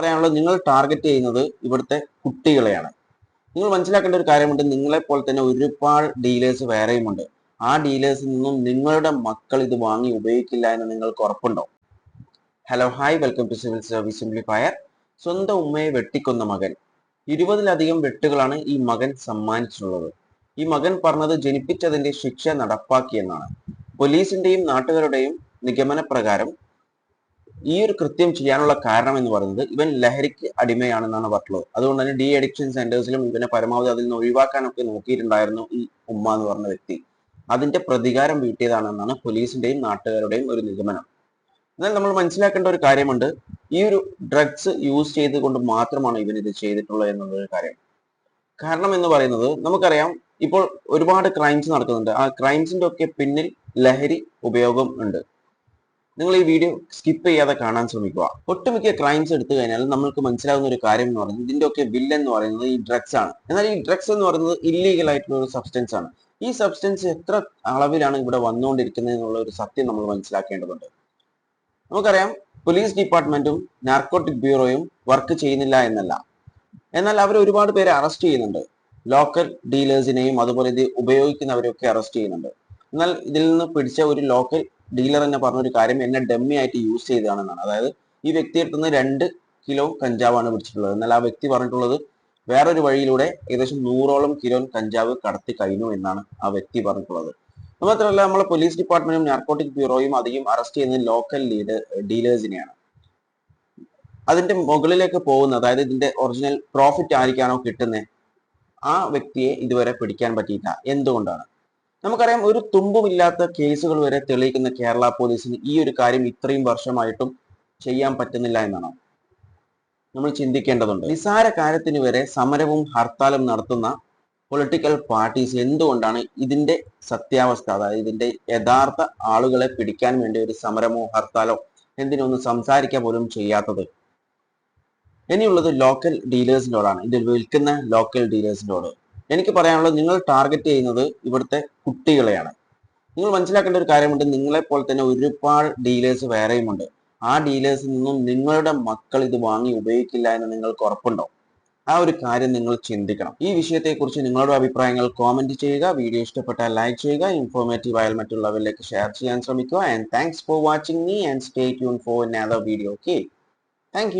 പറയാനുള്ളത് നിങ്ങൾ ടാർഗറ്റ് ചെയ്യുന്നത് ഇവിടുത്തെ കുട്ടികളെയാണ്. നിങ്ങൾ മനസ്സിലാക്കേണ്ട ഒരു കാര്യമുണ്ട് നിങ്ങളെ പോലെ തന്നെ ഒരുപാട് ഡീലേഴ്സ് വേറെയുമുണ്ട്. ആ ഡീലേഴ്സിൽ നിന്നും നിങ്ങളുടെ മക്കൾ ഇത് വാങ്ങി ഉപയോഗിക്കില്ല എന്ന് നിങ്ങൾക്ക് ഉറപ്പുണ്ടോ hello hi welcome to civil service simplifier സ്വന്തം ഉമ്മയെ വെട്ടിക്കൊന്ന മകൻ. ഇരുപതിലധികം വെട്ടുകളാണ് ഈ മകൻ സമ്മാനിച്ചിട്ടുള്ളത്. ഈ മകൻ പറഞ്ഞത് ജനിപ്പിച്ചതിന്റെ ശിക്ഷ നടപ്പാക്കിയെന്നാണ് പോലീസിന്റെയും നാട്ടുകാരുടെയും നിഗമന പ്രകാരം ഈ ഒരു കൃത്യം ചെയ്യാനുള്ള കാരണം എന്ന് പറയുന്നത് ഇവൻ ലഹരിക്ക് അടിമയാണെന്നാണ് പറഞ്ഞത് അതുകൊണ്ട് തന്നെ ഡി അഡിക്ഷൻ സെന്റേഴ്സിലും ഇവനെ പരമാവധി അതിൽ നിന്ന് ഒഴിവാക്കാനൊക്കെ നോക്കിയിട്ടുണ്ടായിരുന്നു ഈ ഉമ്മ എന്ന് പറഞ്ഞ വ്യക്തി. അതിന്റെ പ്രതികാരം വീട്ടിയതാണെന്നാണ് പോലീസിന്റെയും നാട്ടുകാരുടെയും ഒരു നിഗമനം. എന്നാൽ നമ്മൾ മനസ്സിലാക്കേണ്ട ഒരു കാര്യമുണ്ട്. ഈ ഒരു ഡ്രഗ്സ് യൂസ് ചെയ്തുകൊണ്ട് മാത്രമാണ് ഇവൻ ഇത് ചെയ്തിട്ടുള്ളത് എന്നുള്ളൊരു കാര്യം. കാരണം എന്ന് പറയുന്നത് നമുക്കറിയാം ഇപ്പോൾ ഒരുപാട് ക്രൈംസ് നടക്കുന്നുണ്ട്. ആ ക്രൈംസിന്റെ ഒക്കെ പിന്നിൽ ലഹരി ഉപയോഗം ഉണ്ട്. നിങ്ങൾ ഈ വീഡിയോ സ്കിപ്പ് ചെയ്യാതെ കാണാൻ ശ്രമിക്കുക. ഒട്ടുമിക്ക ക്രൈംസ് എടുത്തു കഴിഞ്ഞാൽ നമ്മൾക്ക് മനസ്സിലാവുന്ന ഒരു കാര്യം എന്ന് പറയുന്നത് ഇതിന്റെ ഒക്കെ വില്ലൻ എന്ന് പറയുന്നത് ഈ ഡ്രഗ്സ് ആണ്. എന്നാൽ ഈ ഡ്രഗ്സ് എന്ന് പറയുന്നത് ഇല്ലീഗൽ ആയിട്ടുള്ള ഒരു സബ്സ്റ്റൻസ് ആണ്. ഈ സബ്സ്റ്റൻസ് എത്ര അളവിലാണ് ഇവിടെ വന്നുകൊണ്ടിരിക്കുന്നത് എന്നുള്ള ഒരു സത്യം നമ്മൾ മനസ്സിലാക്കേണ്ടതുണ്ട്. നമുക്കറിയാം പോലീസ് ഡിപ്പാർട്ട്മെന്റും നാർക്കോട്ടിക് ബ്യൂറോയും വർക്ക് ചെയ്യുന്നില്ല എന്നല്ല. എന്നാൽ അവർ ഒരുപാട് പേരെ അറസ്റ്റ് ചെയ്യുന്നുണ്ട്. ലോക്കൽ ഡീലേഴ്സിനെയും അതുപോലെ ഇത് ഉപയോഗിക്കുന്നവരെയൊക്കെ അറസ്റ്റ് ചെയ്യുന്നുണ്ട്. എന്നാൽ ഇതിൽ നിന്ന് പിടിച്ച ഒരു ലോക്കൽ ഡീലർ തന്നെ പറഞ്ഞൊരു കാര്യം എന്നെ ഡമ്മി ആയിട്ട് യൂസ് ചെയ്തതാണെന്നാണ്. അതായത് ഈ വ്യക്തി എടുത്തുന്ന രണ്ട് കിലോ കഞ്ചാവാണ് പിടിച്ചിട്ടുള്ളത്. എന്നാൽ ആ വ്യക്തി പറഞ്ഞിട്ടുള്ളത് വേറൊരു വഴിയിലൂടെ ഏകദേശം നൂറോളം കിലോ കഞ്ചാവ് കടത്തി കഴിഞ്ഞു എന്നാണ് ആ വ്യക്തി പറഞ്ഞിട്ടുള്ളത്. മാത്രമല്ല നമ്മളെ പോലീസ് ഡിപ്പാർട്ട്മെന്റും നാർക്കോട്ടിക് ബ്യൂറോയും അധികം അറസ്റ്റ് ചെയ്യുന്നത് ലോക്കൽ ലീഡ് ഡീലേഴ്സിനെയാണ് അതിന്റെ മുകളിലേക്ക് പോകുന്ന അതായത് ഇതിന്റെ ഒറിജിനൽ പ്രോഫിറ്റ് ആയിരിക്കാണോ കിട്ടുന്നത് ആ വ്യക്തിയെ ഇതുവരെ പിടിക്കാൻ പറ്റിയില്ല എന്തുകൊണ്ടാണ്? നമുക്കറിയാം ഒരു തുമ്പുമില്ലാത്ത കേസുകൾ വരെ തെളിയിക്കുന്ന കേരള പോലീസിന് ഈ ഒരു കാര്യം ഇത്രയും വർഷമായിട്ടും ചെയ്യാൻ പറ്റുന്നില്ല എന്നാണ് നമ്മൾ ചിന്തിക്കേണ്ടതുണ്ട്. നിസാര കാര്യത്തിന് വരെ സമരവും ഹർത്താലും നടത്തുന്ന പൊളിറ്റിക്കൽ പാർട്ടീസ് എന്തുകൊണ്ടാണ് ഇതിന്റെ സത്യാവസ്ഥ അതായത് ഇതിന്റെ യഥാർത്ഥ ആളുകളെ പിടിക്കാൻ വേണ്ടി ഒരു സമരമോ ഹർത്താലോ എന്തിനൊന്നും സംസാരിക്കാൻ പോലും ചെയ്യാത്തത്? ഇനിയുള്ളത് ലോക്കൽ ഡീലേഴ്സിനോടാണ് ഇതിൽ വിൽക്കുന്ന ലോക്കൽ ഡീലേഴ്സിനോട് എനിക്ക് പറയാനുള്ളത് നിങ്ങൾ ടാർഗറ്റ് ചെയ്യുന്നത് ഇവിടുത്തെ കുട്ടികളെയാണ്. നിങ്ങൾ മനസ്സിലാക്കേണ്ട ഒരു കാര്യമുണ്ട് നിങ്ങളെ പോലെ തന്നെ ഒരുപാട് ഡീലേഴ്സ് വേറെയുമുണ്ട് ആ ഡീലേഴ്സിൽ നിന്നും നിങ്ങളുടെ മക്കൾ ഇത് വാങ്ങി ഉപയോഗിക്കില്ല എന്ന് നിങ്ങൾക്ക് ഉറപ്പുണ്ടോ ആ ഒരു കാര്യം നിങ്ങൾ ചിന്തിക്കണം. ഈ വിഷയത്തെക്കുറിച്ച് നിങ്ങളുടെ അഭിപ്രായങ്ങൾ കോമന്റ് ചെയ്യുക. വീഡിയോ ഇഷ്ടപ്പെട്ടാൽ ലൈക്ക് ചെയ്യുക. ഇൻഫോർമേറ്റീവ് ആയാൽ മറ്റുള്ളവരിലേക്ക് ഷെയർ ചെയ്യാൻ ശ്രമിക്കുക. And thanks for watching me and stay tune for another video okay thank